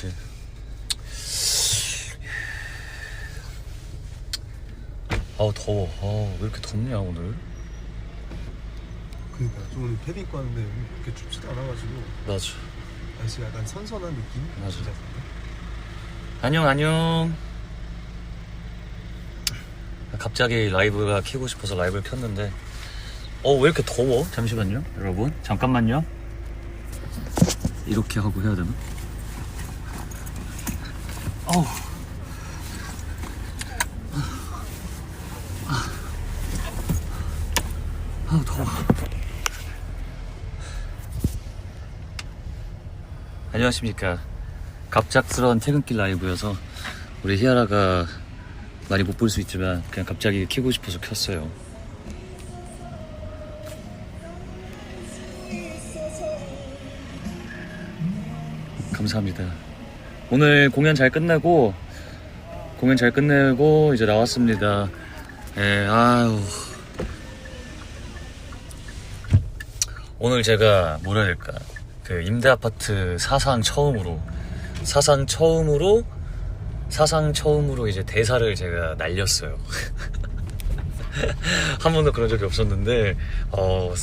그치. 아우 더워. 아왜 이렇게 덥냐 오늘? 그러니까 좀 오늘 패딩 입고 왔는데 그렇게 춥지도 않아가지고 맞아. 날씨가 약간 선선한 느낌? 맞아. 진짜. 안녕 안녕. 갑자기 라이브가 키고 싶어서 라이브를 켰는데 어 왜 이렇게 더워? 잠시만요 여러분 잠깐만요 이렇게 하고 해야 되나? 어우 아우 더워 안녕하십니까 갑작스러운 퇴근길 라이브여서 우리 히아라가 많이 못 볼 수 있지만 그냥 갑자기 키고 싶어서 켰어요. 감사합니다. 오늘 공연 잘 끝내고 공연 잘 끝내고 이제 나왔습니다. 예, 아유. 오늘 제가 뭐라 해야 될까? 그 임대 아파트 사상 처음으로 사상 처음으로 사상 처음으로 이제 대사를 제가 날렸어요. 한 번도 그런 적이 없었는데 어,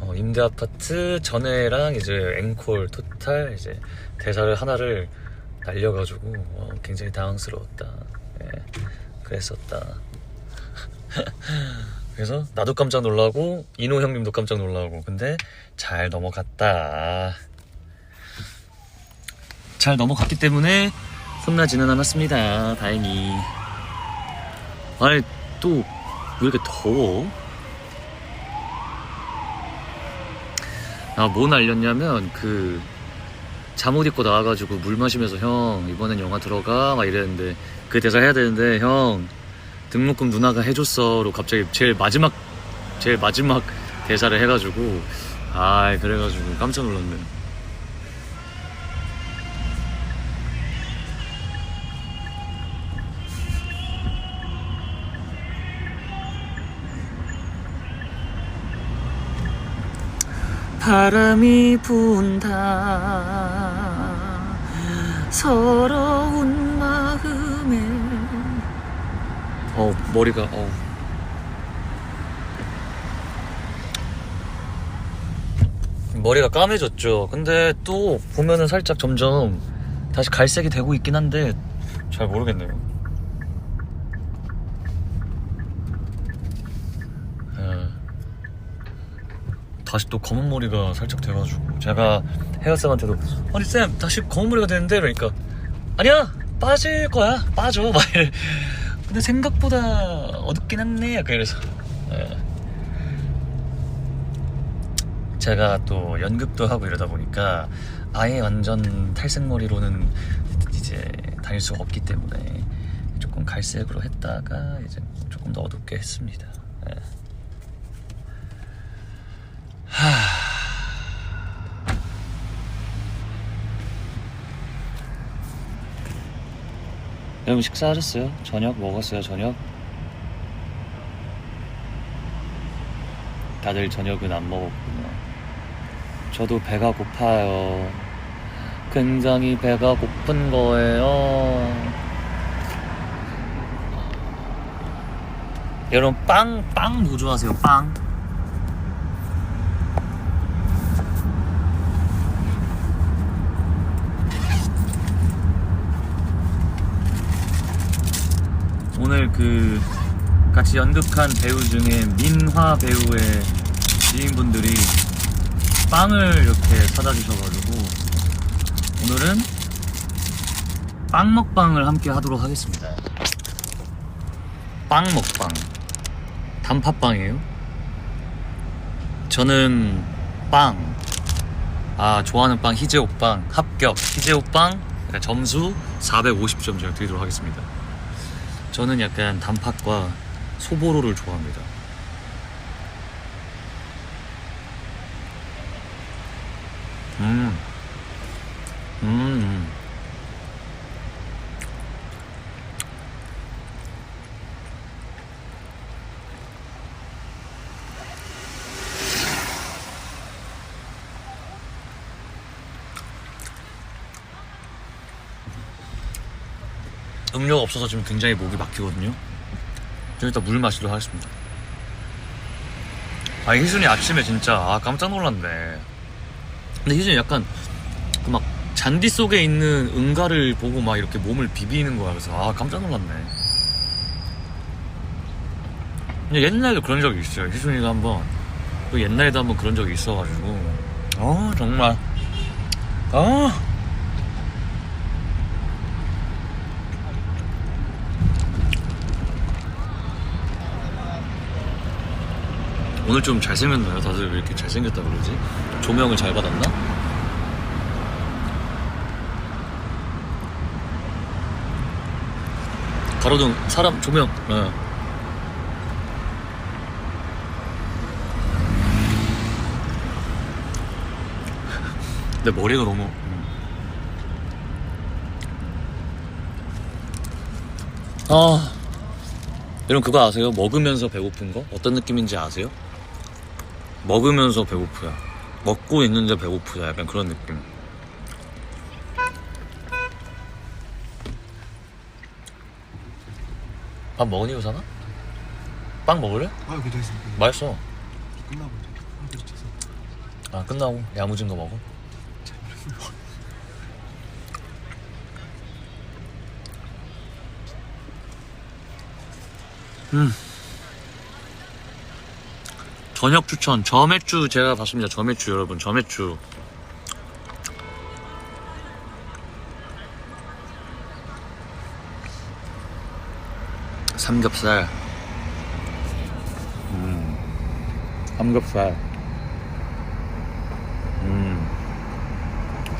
어, 임대 아파트 전에랑 이제 앵콜 토탈 이제 대사를 하나를 날려가지고 어, 굉장히 당황스러웠다. 예, 그랬었다. 그래서 나도 깜짝 놀라고 이노 형님도 깜짝 놀라고 근데 잘 넘어갔다. 잘 넘어갔기 때문에 혼나지는 않았습니다. 다행히. 아니 또 왜 이렇게 더워? 아뭐 날렸냐면 그 잠옷 입고 나와가지고 물 마시면서 형 이번엔 영화 들어가? 막 이랬는데 그 대사 해야 되는데 형 등록금 누나가 해줬어로 갑자기 제일 마지막 제일 마지막 대사를 해가지고 아 그래가지고 깜짝 놀랐네. 바람이 분다 서러운 마음에 어 머리가 어. 머리가 까매졌죠. 근데 또 보면은 살짝 점점 다시 갈색이 되고 있긴 한데 잘 모르겠네요 다시 또 검은 머리가 살짝 돼가지고 제가 헤어쌤한테도 아니 쌤 다시 검은 머리가 되는데 그러니까 아니야 빠질 거야 빠져 막 이래 근데 생각보다 어둡긴 했네 약간 이래서 예. 제가 또 연극도 하고 이러다 보니까 아예 완전 탈색 머리로는 이제 다닐 수가 없기 때문에 조금 갈색으로 했다가 이제 조금 더 어둡게 했습니다. 예. 여러분 식사하셨어요? 저녁 먹었어요? 저녁? 다들 저녁은 안 먹었구나. 저도 배가 고파요. 굉장히 배가 고픈 거예요. 여러분 빵, 빵 뭐 좋아하세요? 빵? 오늘 그 같이 연극한 배우 중에 민화 배우의 지인분들이 빵을 이렇게 사다 주셔가지고 오늘은 빵 먹방을 함께 하도록 하겠습니다. 빵 먹방. 단팥빵이에요? 저는 빵. 아, 좋아하는 빵 희재오빵 합격. 희재오빵 그러니까 점수 450점 제가 드리도록 하겠습니다. 저는 약간 단팥과 소보로를 좋아합니다. 음. 음. 음료가 없어서 지금 굉장히 목이 막히거든요. 좀 이따 물 마시도록 하겠습니다. 아, 희준이 아침에 진짜, 아, 깜짝 놀랐네. 근데 희준이 약간, 그 막, 잔디 속에 있는 응가를 보고 막 이렇게 몸을 비비는 거야. 그래서, 아, 깜짝 놀랐네. 근데 옛날에도 그런 적이 있어요. 희준이가 한번, 그 옛날에도 한번 그런 적이 있어가지고, 어, 정말, 아. 오늘 좀 잘생겼나요? 다들 왜 이렇게 잘생겼다 그러지? 조명을 잘 받았나? 가로등 사람 조명 예. 내 머리가 너무 음. 아 여러분 그거 아세요? 먹으면서 배고픈 거? 어떤 느낌인지 아세요? 먹으면서 배고프야. 먹고 있는데 배고프다. 약간 그런 느낌. 밥 먹으니 우선아? 빵 먹을래? 아 괜찮습니다. 맛있어. 끝나고 아 끝나고 야무진 거 먹어. 음. 저녁 추천 저맥주 제가 봤습니다. 저맥주 여러분 저맥주. 삼겹살. 음. 삼겹살. 음.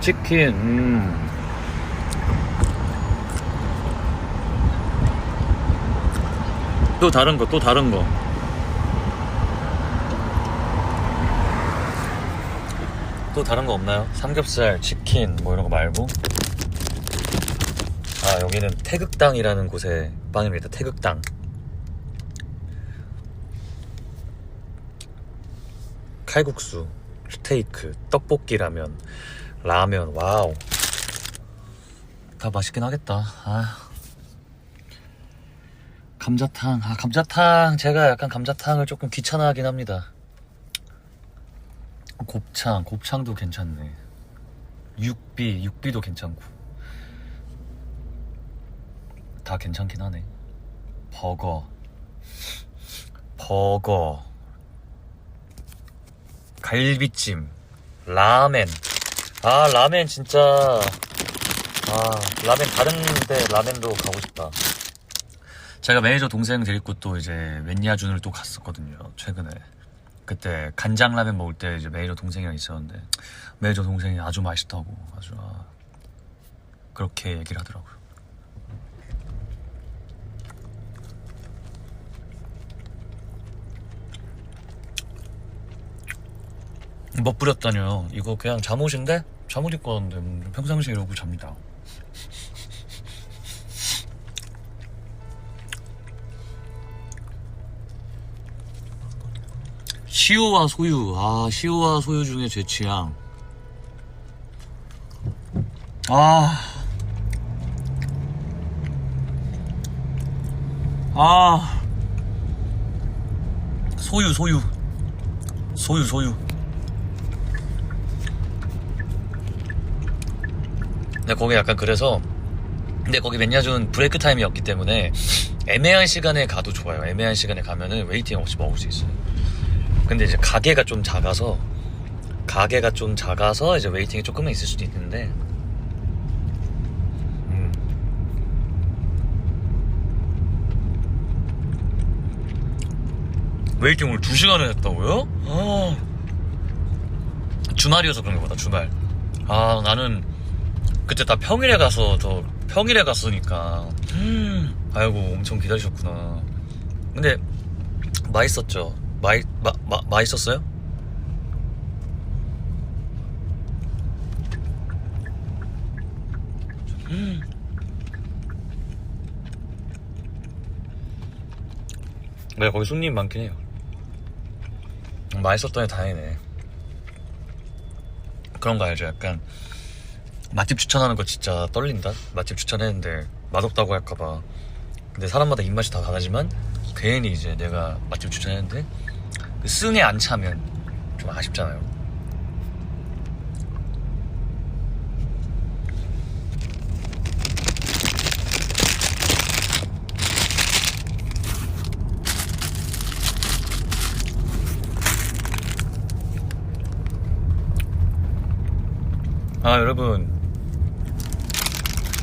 치킨. 음. 또 다른 거, 또 다른 거. 또 다른 거 없나요? 삼겹살, 치킨, 뭐 이런 거 말고. 아, 여기는 태극당이라는 곳의 빵입니다. 태극당. 칼국수, 스테이크, 떡볶이 라면, 라면, 와우. 다 맛있긴 하겠다. 아. 감자탕, 아, 감자탕. 제가 약간 감자탕을 조금 귀찮아하긴 합니다. 곱창, 곱창도 괜찮네. 육비, 육비도 괜찮고. 다 괜찮긴 하네. 버거, 버거, 갈비찜, 라멘. 아, 라멘 진짜. 아, 라멘 다른데 라멘도 가고 싶다. 제가 매니저 동생 데리고 또 이제 웬야준을 또 갔었거든요. 최근에. 그때 간장 라면 먹을 때 이제 매니저 동생이랑 있었는데 매니저 동생이 아주 맛있다고 아주 아, 그렇게 얘기를 하더라고요. 뭐 뿌렸다뇨? 이거 그냥 잠옷인데 잠옷 입고 왔는데 음, 평상시에 이러고 잡니다. 시오와 소유. 아, 시오와 소유 중에 제 취향. 아. 아. 소유, 소유. 소유, 소유. 근데 거기 약간 그래서 근데 거기 맨야준 브레이크 타임이었기 때문에 애매한 시간에 가도 좋아요. 애매한 시간에 가면은 웨이팅 없이 먹을 수 있어요. 근데 이제 가게가 좀 작아서 가게가 좀 작아서 이제 웨이팅이 조금은 있을 수도 있는데 음. 웨이팅 오늘 2시간을 했다고요? 아. 주말이어서 그런 거보다 주말 아 나는 그때 다 평일에 가서 더 평일에 갔으니까 음, 아이고 엄청 기다리셨구나 근데 맛있었죠 마이, 마, 마, 맛있었어요? 음. 네, 거기 손님 많긴 해요. 음, 맛있었더니 다행이네. 그런 거 알죠? 약간 맛집 추천하는 거 진짜 떨린다? 맛집 추천했는데 맛없다고 할까봐. 근데 사람마다 입맛이 다 다르지만 괜히 이제 내가 맛집 추천했는데 그 승에 안 차면 좀 아쉽잖아요. 아 여러분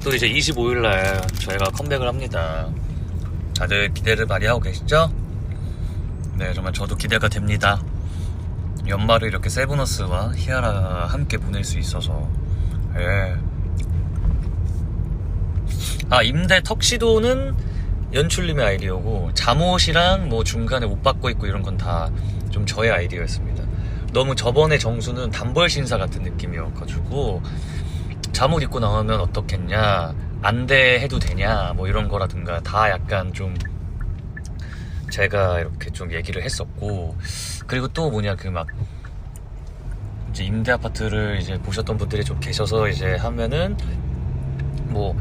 또 이제 25일날 저희가 컴백을 합니다. 다들 기대를 많이 하고 계시죠? 네, 정말 저도 기대가 됩니다. 연말을 이렇게 세브너스와 히아라 함께 보낼 수 있어서. 예. 아, 임대 턱시도는 연출님의 아이디어고, 잠옷이랑 뭐 중간에 옷 바꿔 입고 이런 건 다 좀 저의 아이디어였습니다. 너무 저번에 정수는 단벌 신사 같은 느낌이어가지고, 잠옷 입고 나오면 어떻겠냐, 안대 해도 되냐, 뭐 이런 거라든가 다 약간 좀 제가 이렇게 좀 얘기를 했었고, 그리고 또 뭐냐, 그 막, 이제 임대 아파트를 이제 보셨던 분들이 좀 계셔서 이제 하면은, 뭐,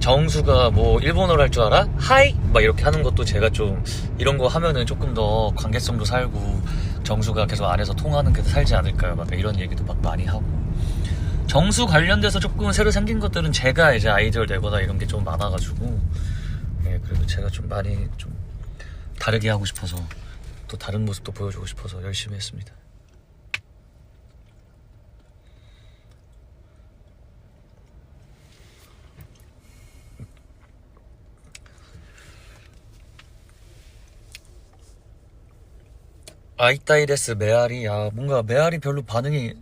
정수가 뭐 일본어를 할 줄 알아? 하이? 막 이렇게 하는 것도 제가 좀 이런 거 하면은 조금 더 관계성도 살고 정수가 계속 안에서 통하는 게 살지 않을까요? 막 이런 얘기도 막 많이 하고 정수 관련돼서 조금 새로 생긴 것들은 제가 이제 아이디어를 내거나 이런 게 좀 많아가지고 예 그래도 제가 좀 많이 좀 다르게 하고 싶어서 또 다른 모습도 보여주고 싶어서 열심히 했습니다. 아이따이데스 메아리 야 뭔가 메아리 별로 반응이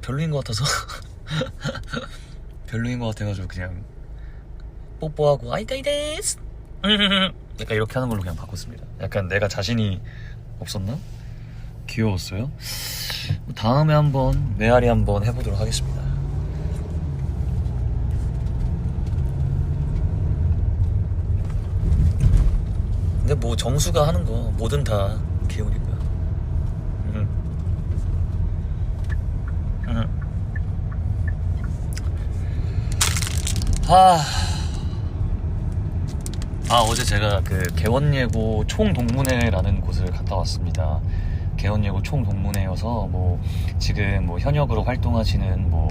별로인 것 같아서 별로인 것 같아가지고 그냥 뽀뽀하고 아이따이데스 약간 이렇게 하는 걸로 그냥 바꿨습니다 약간 내가 자신이 없었나? 귀여웠어요 다음에 한번 메아리 한번 해보도록 하겠습니다 근데 뭐 정수가 하는 거 뭐든 다 귀여우니까 음. 음. 아. 아 어제 제가 그 개원예고 총동문회라는 곳을 갔다 왔습니다. 개원예고 총동문회여서 뭐 지금 뭐 현역으로 활동하시는 뭐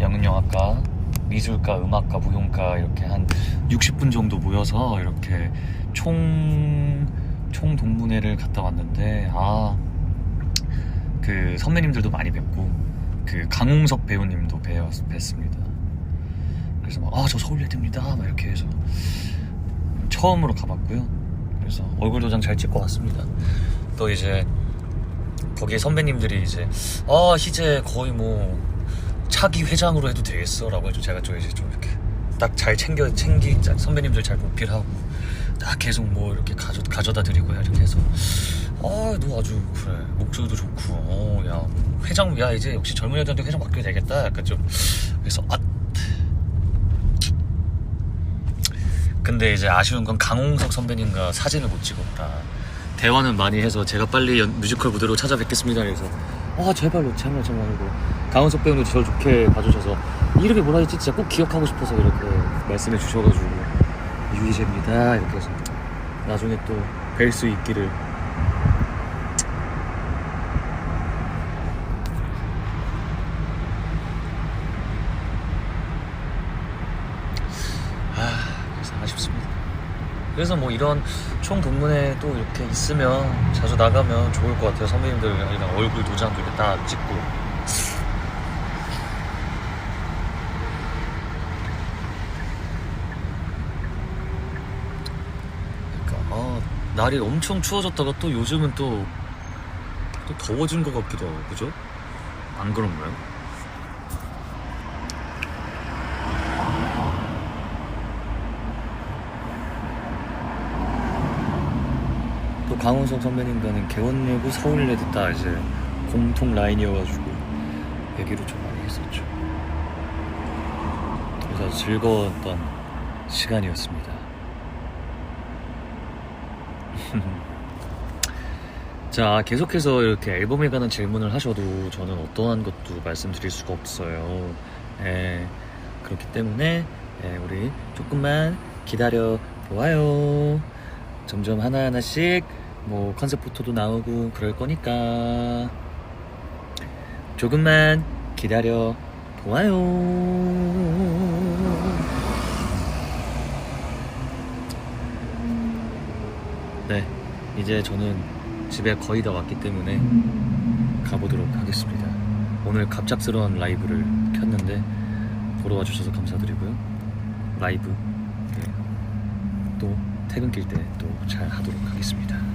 영문영화과, 미술과, 음악과, 무용과 이렇게 한 60분 정도 모여서 이렇게 총 총동문회를 갔다 왔는데 아 그 선배님들도 많이 뵙고 그 강홍석 배우님도 뵈, 뵀습니다. 그래서 막 아 저 서울예대입니다 막 이렇게 해서 처음으로 가봤고요. 그래서 얼굴 도장 잘 찍고 왔습니다. 또 이제 거기 선배님들이 이제 아 희재 거의 뭐 차기 회장으로 해도 되겠어라고 해서 제가 좀 이제 좀 이렇게 딱 잘 챙겨 챙기 선배님들 잘 보필하고 딱 계속 뭐 이렇게 가져 가져다 드리고 이렇게 해서. 아너 아주 그래. 목소리도 좋고. 어야 회장 야 이제 역시 젊은 여자한테 회장 맡겨야 되겠다. 약간 좀 그래서 아 근데 이제 아쉬운 건 강홍석 선배님과 사진을 못 찍었다. 대화는 많이 해서 제가 빨리 연- 뮤지컬 무대로 찾아뵙겠습니다. 그래서. 아 제발 제발 이고. 강홍석 배우도 저를 좋게 봐주셔서. 이름이 뭐라 했지? 진짜 꼭 기억하고 싶어서 이렇게 말씀해 주셔가지고. 유희재입니다. 이렇게 해서 나중에 또 뵐 수 있기를 아 그래서 아쉽습니다. 그래서 뭐 이런 총 동문회 또 이렇게 있으면 자주 나가면 좋을 것 같아요. 선배님들이랑 얼굴 도장도 이렇게 딱 찍고. 그러니까 아, 날이 엄청 추워졌다가 또 요즘은 또, 또 더워진 것 같기도 하고, 그죠? 안 그런가요? 강훈석 선배님과는 개원예고 서울예대 다 이제 공통 라인이어가지고 얘기를 좀 많이 했었죠. 그래서 즐거웠던 시간이었습니다. 자, 계속해서 이렇게 앨범에 관한 질문을 하셔도 저는 어떠한 것도 말씀드릴 수가 없어요. 예, 그렇기 때문에 네, 우리 조금만 기다려 보아요. 점점 하나하나씩 뭐 컨셉 포토도 나오고 그럴 거니까 조금만 기다려 보아요. 네, 이제 저는 집에 거의 다 왔기 때문에 가보도록 하겠습니다. 오늘 갑작스러운 라이브를 켰는데 보러 와주셔서 감사드리고요. 라이브 네, 또 퇴근길 때 또 잘 하도록 하겠습니다.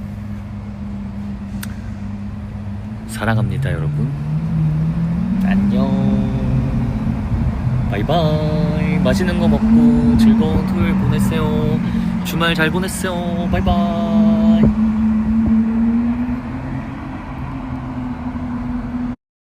사랑합니다, 여러분. 안녕. 바이바이. 맛있는 거 먹고 즐거운 토요일 보내세요. 주말 잘 보내세요. 바이바이.